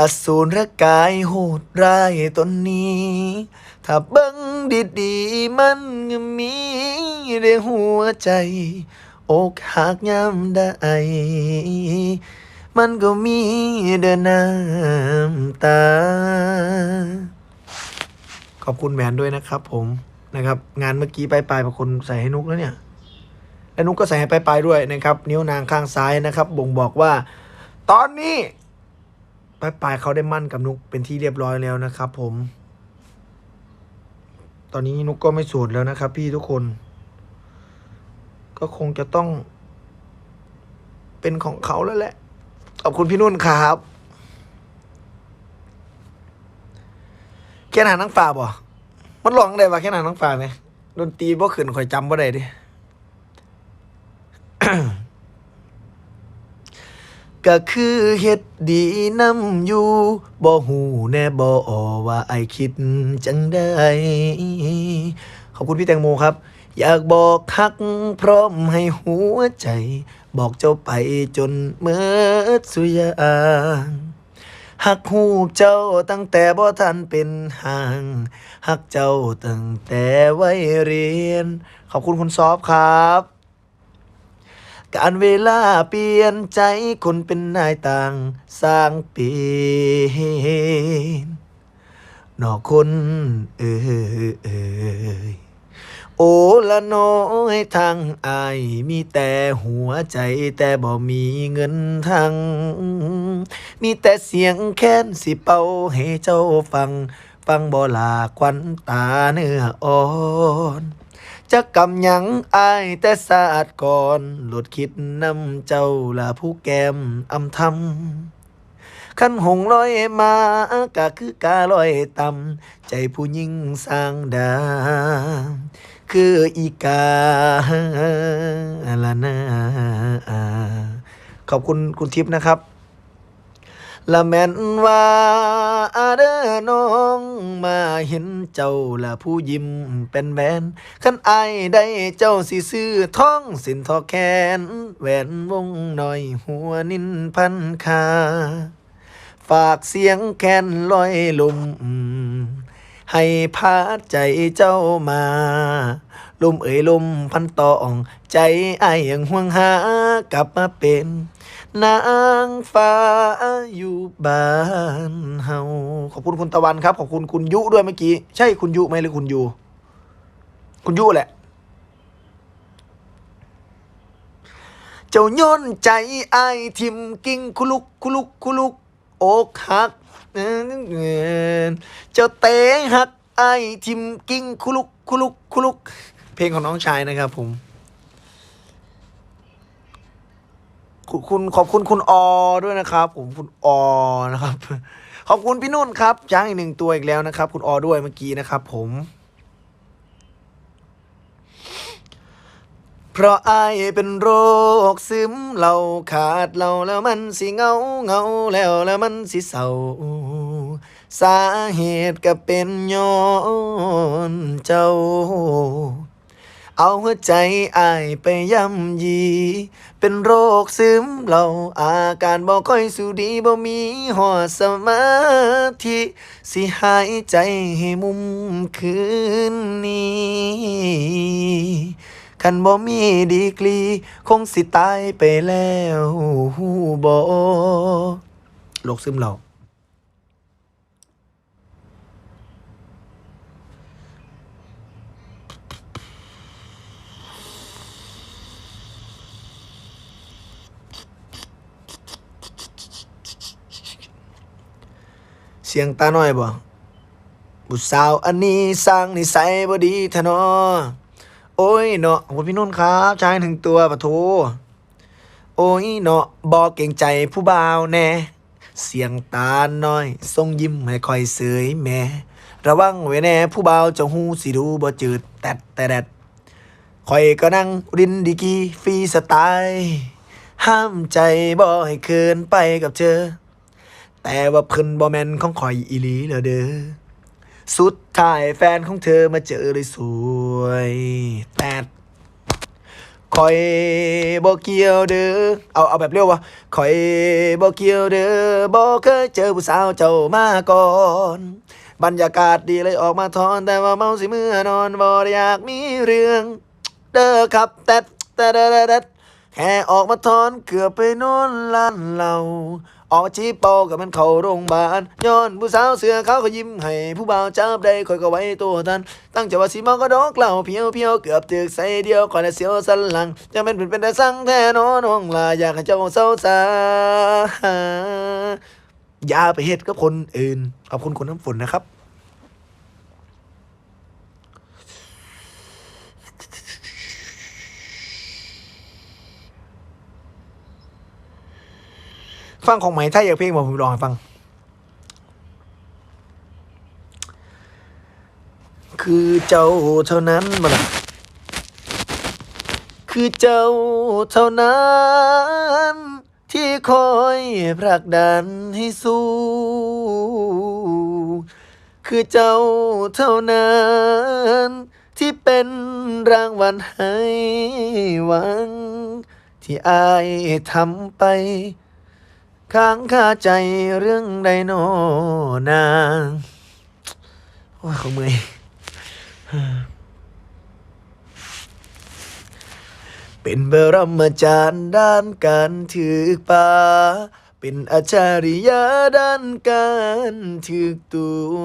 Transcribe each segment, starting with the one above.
อสูรกายโหดร้ายตนนี้ ถ้าเบิ่งดีๆ มันก็มีในหัวใจ อกหักยามได้มันก็มีเดินน้ำตา ขอบคุณแหวนด้วยนะครับผมนะครับ งานเมื่อกี้ปลายปลายๆบางคนใส่ให้นุกแล้วเนี่ย และนุกก็ใส่ให้ปลายปลายๆด้วยนะครับ นิ้วนางข้างซ้ายนะครับ บ่งบอกว่า ตอนนี้ ปลายปลายๆเขาได้มั่นกับนุกเป็นที่เรียบร้อยแล้วนะครับ ผม ตอนนี้นุกก็ไม่โสูดแล้วนะครับ พี่ทุกคน ก็คงจะต้อง เป็นของเขาแล้วแหละ ขอบคุณพี่นุ่นครับแค่หนานังฝ่าบ่มันร้องได้ว่าแค่หนานังฝ่าไหมดนตรีบ่ขึ้นข่อยจำบ่ได้ดิ ก็คือเฮ็ดดีนำอยู่บ่หูแน่บ่อว่าไอคิดจังได้ ขอบคุณพี่แตงโมครับ อยากบอกฮักพร้อมให้หัวใจ บอกเจ้าไปจนเมื่อสุยางหักหูเจ้าตั้งแต่บ่ทันเป็นห่างหักเจ้าตั้งแต่ไวัยเรียน ขอบคุณคุณซอฟครับ การเวลาเปลี่ยนใจคนเป็นนายต่างสร้างปีนนอกคนเอ่ยโอละน้อยทางอายมีแต่หัวใจแต่บ่มีเงินทาง มีแต่เสียงแค้นสิเป่าให้เจ้าฟัง ฟังบ่ลาควันตาเนื้ออ่อน จะกำหยังอายแต่ศาสตร์ก่อนหลุดคิดนำเจ้าละผู้แก้มอำทำขันหงลอยมาก็คือกาลอยต่ำใจผู้หญิงสร้างดา คืออีกาละนาขอบคุณคุณทิพย์นะครับ ละแม่นว่าเด้อน้องมาเห็นเจ้าละผู้ยิ้มเป็นแหวนคันไอได้เจ้าสิซื้อท้องสินทอแขนแหวนวงหน่อยหัวนินพันคา ฝากเสียงแคนลอยลมให้พาใจเจ้ามา ลมเอ่ยลมพันตอง ใจไอ้ายยังห่วงหากลับมาเป็น นางฟ้าอยู่บ้านเฮาขอบคุณคุณตะวันครับ ขอบคุณคุณยุด้วยเมื่อกี้ ใช่คุณยุไหมหรือคุณยูคุณยุแหละ เจ้าย่นใจไอายทิมกิ้งคุลุกคุลุกคุลุกอกหักเจ้าเตะหักไอายทิมกิ้งคุลุกคุลุกคุลุก เพลงของน้องชายนะครับผม คุณคณขอบคุณคุณอด้วยนะครับ ผมคุณอนะครับ ขอบคุณพี่นุ่นครับจ้างอีกหนึ่งตัวอีกแล้วนะครับ คุณอด้วยเมื่อกี้นะครับ ผม เพราะไอเป็นโรคซึมเราขาดเราแล้วมันสิเงาเงาแล้วแล้วมันสิเศร้าสาเหตุก็เป็นย้อนเจ้าเอาหัวใจอายไปย่ำยี เป็นโรคซึมเราอาการบ่ค่อยสู้ดีบ่มีหอดสมาธิสิหายใจให้มุมคืนนี้คันบ่มีดีกรี คงสิตายไปแล้วบ่โรคซึมเรา เสียงตาน้อยบ่บุสาวอันนี้สร้างนิสัยบ่ดีทะนอโอ้ยเนาะขอบคุณพี่นุ่นครับชายหนึ่งตัวปะโทโอ้ยเนาะบอกเก่งใจผู้บ่าวแน่เสียงตาน้อย ทรงยิ้มให้คอยเสยแม่ระวังไว้แน่ผู้บ่าวจ้าหูสิดูบ่จืดแตดแต่แดดคอยก็นั่งรินดีกีฟรีสไตล์ ห้ามใจบ่ให้เกินไปกับเธอ แต่ว่าเพิ่นบ่แมนของข่อยอีหลีแล้วเด้อสุดท้ายแฟนของเธอมาเจอเลยสวยแตดคอยบ่เกี่ยวเด้อ เอาเอาแบบเร็ววะคอยบ่เกี่ยวเด้อบ่เคยเจอผู้สาวเจ้ามาก่อน บรรยากาศดีเลยออกมาทอนแต่ว่าเมาสิเมื่อนอนบ่ได้อยากมีเรื่อง เด้อครับแต่แต่แต่แต่แต่แค่ออกมาทอนเกือบไปนอนล้านเรา ออกชี้เป้ากับมันเข้าโรงพยาบาลย้อนผู้สาวเสือเขาก็ยิ้มให้ผู้บ่าวจับได้คอยก็ไว้ตัวทัน ตั้งใจว่าสิเมาก็ดอกเหล่าเพียวเพียวเกือบตึกใส่เดียวคอยน่ะเสียวสันหลังจะเป็นเป็นเป็นแต่สั่งแท้นอน้องลาอยากให้เจ้าเศร้าสาอย่าไปเฮ็ดกับคนอื่นขอบคุณคนน้ำฝนนะครับ ฟังของไหมถ้าอยากเพลงบอกผมลองฟัง คือเจ้าเท่านั้นบ่ล่ะคือเจ้าเท่านั้น ที่คอยผลักดันให้สู้คือเจ้าเท่านั้น ที่เป็นรางวัลให้หวัง ที่อายทำไป ค้างคาใจเรื่องใดโนนางโอ้ยเขาเมื่อยเป็นบรมาจารย์ด้านการถือป่าเป็นอาจาริยะด้านการถือตัว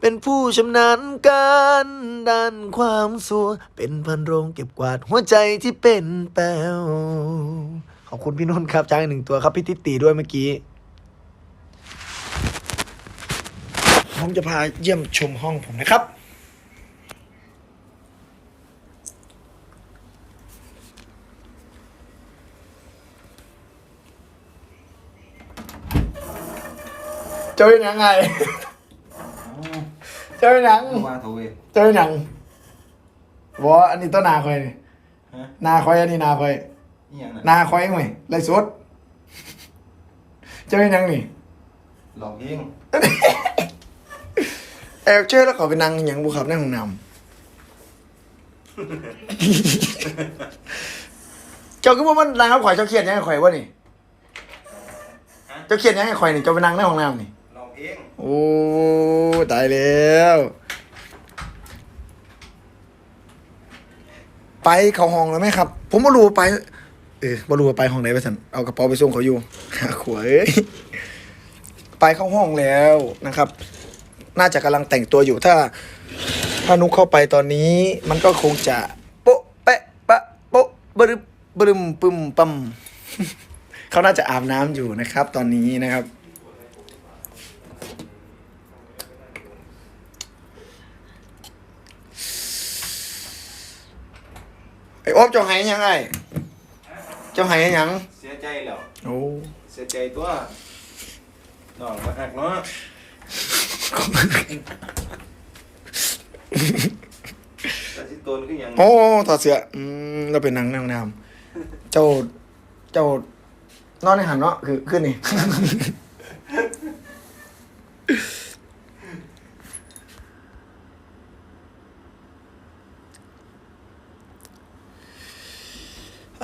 เป็นผู้ชำนาญการด้านความสัว เป็นพันโรงเก็บกวาดหัวใจที่เป็นแป้ว ขอบคุณพี่นนท์ครับจ้างอีกหนึ่งตัวครับพี่ติตตีด้วยเมื่อกี้ ผมจะพาเยี่ยมชมห้องผมนะครับ เจอหนังไง เจอหนังว่าโทรเว้ยเจอหนังบอกว่าอันนี้ต้นนาคอยนี่ฮะนาคอยอันนี้นาคอย นี่ยังน่ะนาคอยไหมไรสดเจอหนังนี่หลอกเองแอบเชื่อแล้วเขาไปนั่งอย่างบุขับในห้องน้ำ เจ้าก็ว่ามันนางครับข่อยเจ้าเครียดยังไงข่อยวะนี่ เจ้าเครียดยังไงข่อยนี่เจ้าไปนั่งในห้องน้ำนี่หลอกเองโอ้ตายแล้ว ไปเข้าห้องแล้วไหมครับ ผมไม่รู้ว่าไป เออไม่รู้ว่าไปห้องไหนไปสันเอากระเป๋าไปส่งเขาอยู่หาขวอยไปเข้าห้องแล้วนะครับ น่าจะกำลังแต่งตัวอยู่ถ้า ถ้านุกเข้าไปตอนนี้ มันก็คงจะโป๊ะแปะปะโป๊ะบรึบบรึมปึมปัมเขาน่าจะอาบน้ำอยู่นะครับ ตอนนี้นะครับไอ้อบจ้าหายยังไง จ้าหายยัง เสียใจแล้วโอ้ เสียใจตัวน้องมาหักเนาะแต่ที่ตนก็ยังโอ้ถอดเสื้ออืมเราเป็นนางนางนามเจ้า เจ้านอนในหันเนาะ คือขึ้นนี่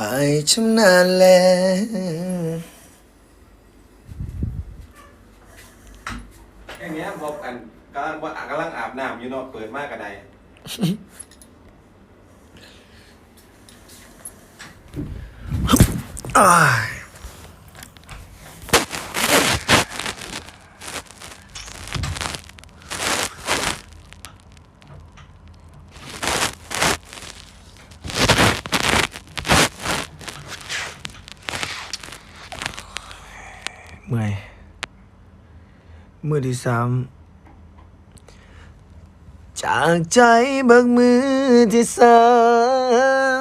อายชำนาญแล้วไอ้เนี้ยบอกอันกำลังว่ากำลังอาบน้ำอยู่เนาะเปิดมากกระไดอ่า มื่อยมือที่สามจากใจเบิกมือที่สา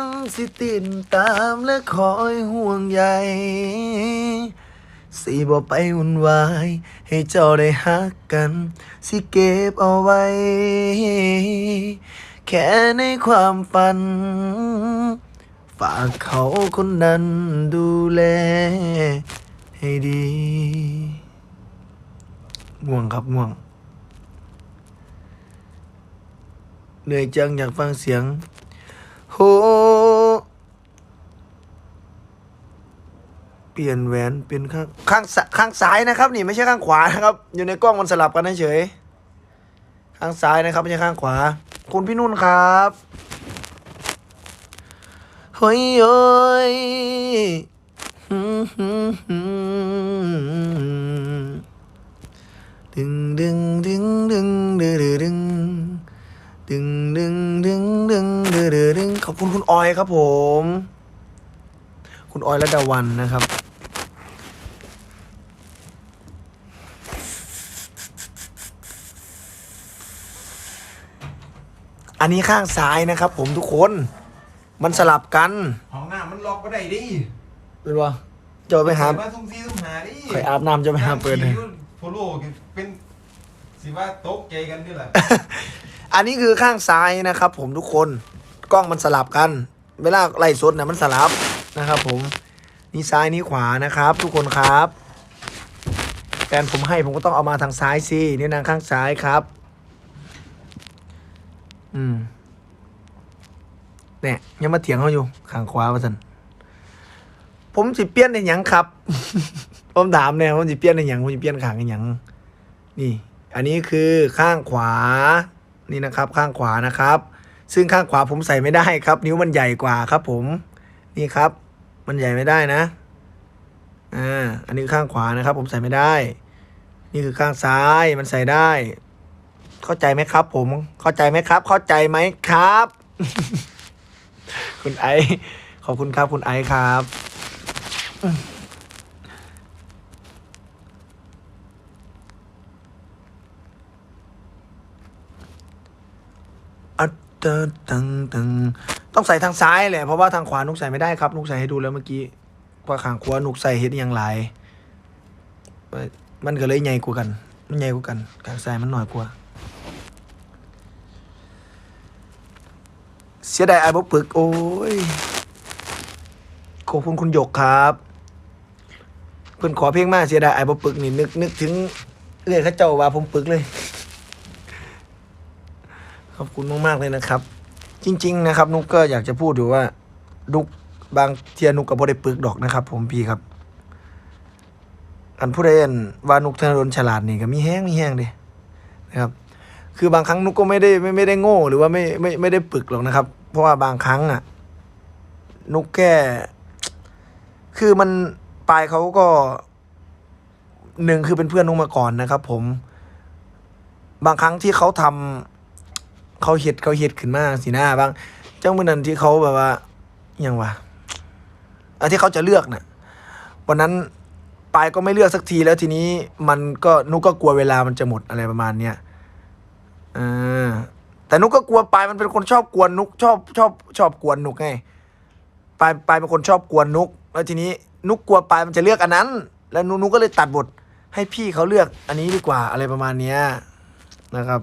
มสิติดตามและคอยห่วงใยสิบ่ไปวุ่นวาย ให้เจ้าได้ฮักกัน สิเก็บเอาไว้ แค่ในความฝัน ฝากเขาคนนั้นดูแล ให้ดีง่วงครับง่วง เหนื่อยจังอยากฟังเสียง โห เปลี่ยนแหวนเป็นข้างข้างซข้างซ้ายนะครับ นี่ไม่ใช่ข้างขวานะครับ อยู่ในกล้องมันสลับกันเฉยข้างซ้ายนะครับไม่ใช่ข้างขวา คุณพี่นุ่นครับเฮ้ยเอ้ย ดึงดึงดึงดึงดึงดึงดึงดึงดึงดึงดึงดึงดึงขอบคุณคุณออยครับผม คุณออยและดาวันนะครับอันนี้ข้างซ้ายนะครับผมทุกคน มันสลับกัน ห้องน้ำมันล็อกบ่ได้ดิ เป็นวะจะไปหามาทุ่มซีทุ่มหาดิใครอาบน้ำจะไปหาเปิดเลยโฟโลเป็นสิว่าตกใจกันนี่แหละ อันนี้คือข้างซ้ายนะครับ ผมทุกคนกล้องมันสลับกัน เวลาไล่สดเนี่ยมันสลับนะครับ ผมนี่ซ้ายนี่ขวานะครับ ทุกคนครับแฟนผมให้ผมก็ต้องเอามาทางซ้ายสินี่นะข้างซ้ายครับ อืมเนี่ยยังมาเถียงเขาอยู่ข้างขวาว่าสัน ผมสิเปลี่ยนในหยังครับ ผมถามเนี่ยผมสิเปลี่ยนในหยังผมสิเปลี่ยนข้างในหยังนี่ อันนี้คือข้างขวานี่นะครับ ข้างขวานะครับ ซึ่งข้างขวาผมใส่ไม่ได้ครับ นิ้วมันใหญ่กว่าครับ ผมนี่ครับ มันใหญ่ไม่ได้นะอ่าอันนี้คือข้างขวานะครับ ผมใส่ไม่ได้ นี่คือข้างซ้ายมันใส่ได้ เข้าใจไหมครับ ผมเข้าใจไหมครับ เข้าใจไหมครับ คุณไอขอบคุณครับคุณไอครับ อัตตะตังตังต้องใส่ทางซ้ายแหละเพราะว่าทางขวานุกใส่ไม่ได้ครับ นุกใส่ให้ดูแล้วเมื่อกี้ว่าขางขวานุกใส่เฮ็ดอยังไรมันก็เลยใหญ่กว่ากัน มันใหญ่กว่ากันข้างซ้ายมันหน้อยกว่าเสียดายไอ้บ๊ปึก โอ้ยขอบคุณคุณหยกครับ พิ่นขอเพลงมาเสียดายไอ้บ๊ปึกนี่นึกนึกถึงเอื้อยเขาเจ้าว่าผมปึกเลย ขอบคุณมากๆเลยนะครับ จริง ๆ นะครับ นุกก็อยากจะพูดอยู่ว่านุกบางเทียนุกกับบริปึกดอกนะครับ ผมพี่ครับ อันผู้ใดอันว่านุกธนดลฉลาดนี่ก็มีแห้งมีแห้งเดินะครับ คือบางครั้งนุกก็ไม่ได้ไม่ไม่ได้โง่หรือว่าไม่ไม่ไม่ได้ปึกหรอกนะครับ เพราะว่าบางครั้งอะ นุกแค่คือมัน ปายเขาก็หนึ่งคือเป็นเพื่อนนุกมาก่อนนะครับ ผม บางครั้งที่เขาทำเขาเฮ็ดเขาเฮ็ดขึ้นมาสิหน้าบาง เจ้ามือนั้นที่เขาแบบว่าอหยังวะอันที่เขาจะเลือกน่ะวันนั้นปายก็ไม่เลือกสักทีแล้วทีนี้มันก็นุกก็กลัวเวลามันจะหมดอะไรประมาณเนี้ยออแต่นุกก็กลัวปายมันเป็นคนชอบกวนนุกชอบชอบชอบกวนนุกไงปายปายเป็นคนชอบกวนนุก แล้วทีนี้ นุกกลัวปายมันจะเลือกอันนั้น แล้วนุกนุกก็เลยตัดบทให้พี่เขาเลือกอันนี้ดีกว่าอะไรประมาณเนี้ยนะครับ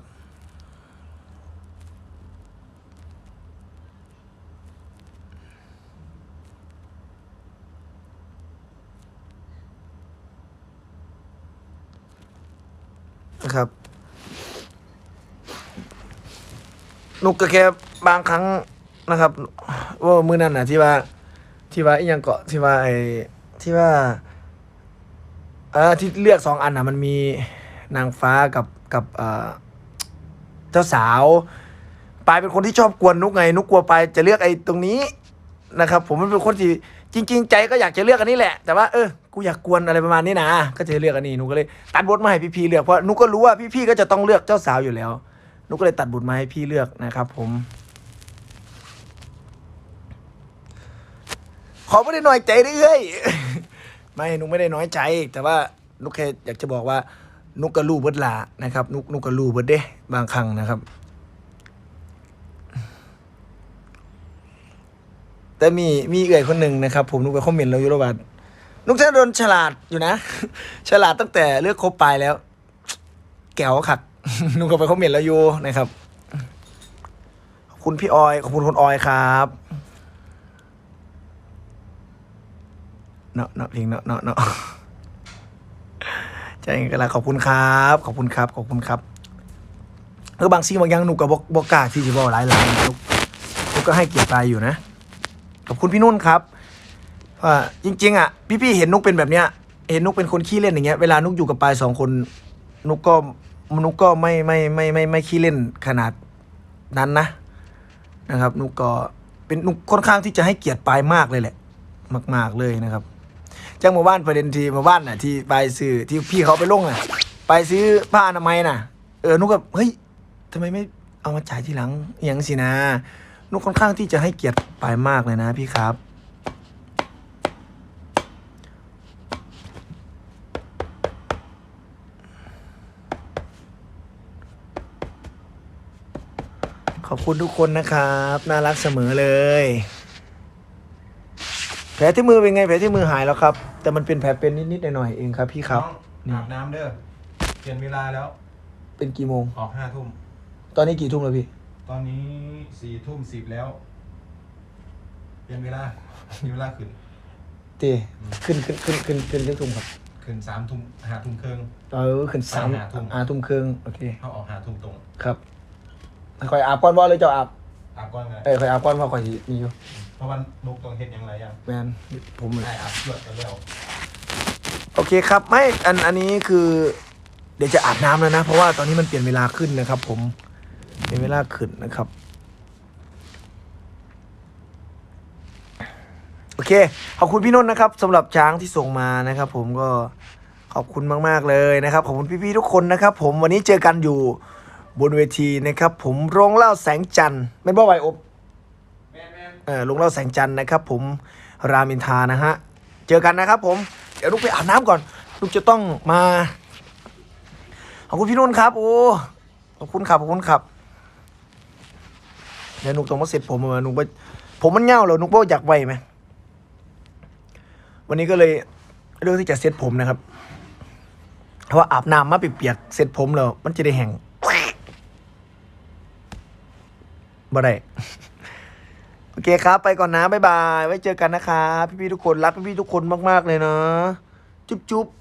นะครับนุกก็แค่บางครั้งนะครับว่ามือนั่นน่ะที่ว่า ที่ว่าอีหยังเกาะที่ว่าไอ้ที่ว่าเออที่เลือกสองอันน่ะ มันมีนางฟ้ากับกับเอ่อเจ้าสาวปายเป็นคนที่ชอบกวนนุกไง นุกกลัวปายจะเลือกไอ้ตรงนี้นะครับ ผมมันเป็นคนที่จริง ๆ ใจก็อยากจะเลือกอันนี้แหละ แต่ว่าเออกูอยากกวนอะไรประมาณนี้นะก็จะเลือกอันนี้นุกก็เลยตัดบทมาให้พี่ๆเลือกเพราะนุกก็รู้ว่าพี่ๆก็จะต้องเลือกเจ้าสาวอยู่แล้วนุกก็เลยตัดบทมาให้พี่เลือกนะครับ ผม ขอไม่ได้น้อยใจเรื่อยไม่นุกไม่ได้น้อยใจ แต่ว่านุกแค่อยากจะบอกว่า นุกกระลูเบิดลานะครับ นุกนุกกระลูเบิดเด้บางครั้งนะครับ แต่มีมีเอื่อยคนหนึ่งนะครับ ผมนุกไปคอมเมนต์เราอยู่ระหว่างนุกธนดลฉลาดอยู่นะ ฉลาดตั้งแต่เลือกคบปลายแล้ว แก้วขัดนุกก็ไปคอมเมนต์เราอยู่นะครับคุณพี่ออย ขอบคุณคุณออยครับ เนาะเนาะเพลงเนาะเนาะเนาะใจกันละขอบคุณครับ ขอบคุณครับ ขอบคุณครับเออบางซีบางอย่างหนูกับบบอกกาที่จะบอกหลายหลายนุกนุกก็ให้เกียรติไปอยู่นะขอบคุณพี่นุ่นครับว่าจริง ๆ อะ พี่ๆเห็นนุกเป็นแบบเนี้ย เห็นนุกเป็นคนขี้เล่นอย่างเงี้ยเวลานุกอยู่กับปายสองคน นุกก็นุกก็ไม่ไม่ไม่ไม่ไม่ขี้เล่นขนาดนั้นนะนะครับ นุกก็เป็นนุกค่อนข้างที่จะให้เกียรติปายมากเลยแหละ มาก ๆเลยนะครับ จ้างหมู่บ้านประเด็นทีหมู่บ้านน่ะที่ปซื้อที่พี่เขาไปลงอะ ไปซื้อผ้าอนามัยน่ะ เออนุกก็เฮ้ยทำไมไม่เอามาจ่ายทีหลังอหย่างสินะนุกค่อนข้างที่จะให้เกียรติปายมากเลยนะพี่ครับ ขอบคุณทุกคนนะครับ น่ารักเสมอเลย ผลที่มือเป็นไงแผลที่มือหายแล้วครับ แต่มันเป็นแผลเป็นนิดๆหน่อยๆเองครับ พี่ครับน้องอาบน้ำเด้อเปลี่ยนเวลาแล้ว เป็นกี่โมง ออกห้าทุ่ม ตอนนี้กี่ทุ่มแล้วพี่ ตอนนี้สี่ทุ่มสิบแล้ว เปลี่ยนเวลามีเวลาขึ้น เตขึ้นขึ้นขึ้นขึ้นขึ้นเที่ยงทุ่มครับขึ้นสามทุ่มหาทุ่มครึ่งเออขึ้นสามไปหาทุ่ม อาทุ่มครึ่งโอเคเขาออกหาทุ่มตรงครับคอยอาบก้อนบ่เลยเจ้าอาบอาบก่อนไงเอ้ยคอยอาบก้อนบ่คอยสิมีอยู่ เพราะวันนุกต้องเฮ็ดหยังไงยังแมนผมได้อาบเลือดกันแล้ว โอเคครับไม่อันอันนี้คือเดี๋ยวจะอาบน้ำแล้วนะ เพราะว่าตอนนี้มันเปลี่ยนเวลาขึ้นนะครับ ผมเปลี่ยนเวลาขึ้นนะครับ โอเค ขอบคุณพี่นนท์นะครับสำหรับช้างที่ส่งมานะครับ ผมก็ขอบคุณมาก ๆ เลยนะครับขอบคุณพี่ๆทุกคนนะครับ ผมวันนี้เจอกันอยู่บนเวทีนะครับ ผมโรงเล่าแสงจันทร์ไม่บ่ไหวอบแม่แม่เออโรงเล่าแสงจันทร์นะครับผมรามอินทานะฮะ เจอกันนะครับผม เดี๋ยวลูกไปอาบน้ำก่อน ลูกจะต้องมา ขอบคุณพี่นุ่นครับ โอ้ ขอบคุณครับ ขอบคุณครับ เดี๋ยวหนุกต้องมาเสร็จผมมาหนุกว่าผมมันเง่าเหรอหนุกว่าอยากไวไหม วันนี้ก็เลยเรื่องที่จะเซ็ตผมนะครับ เพราะว่าอาบน้ำมาเปียกๆเซ็ตผมแล้วมันจะได้แห้งบ่ได้ เคครับ ไปก่อนนะ บ๊ายบาย ไว้เจอกันนะครับ พี่ๆทุกคน รักพี่ๆทุกคนมาก ๆ เลยนะจุ๊บๆ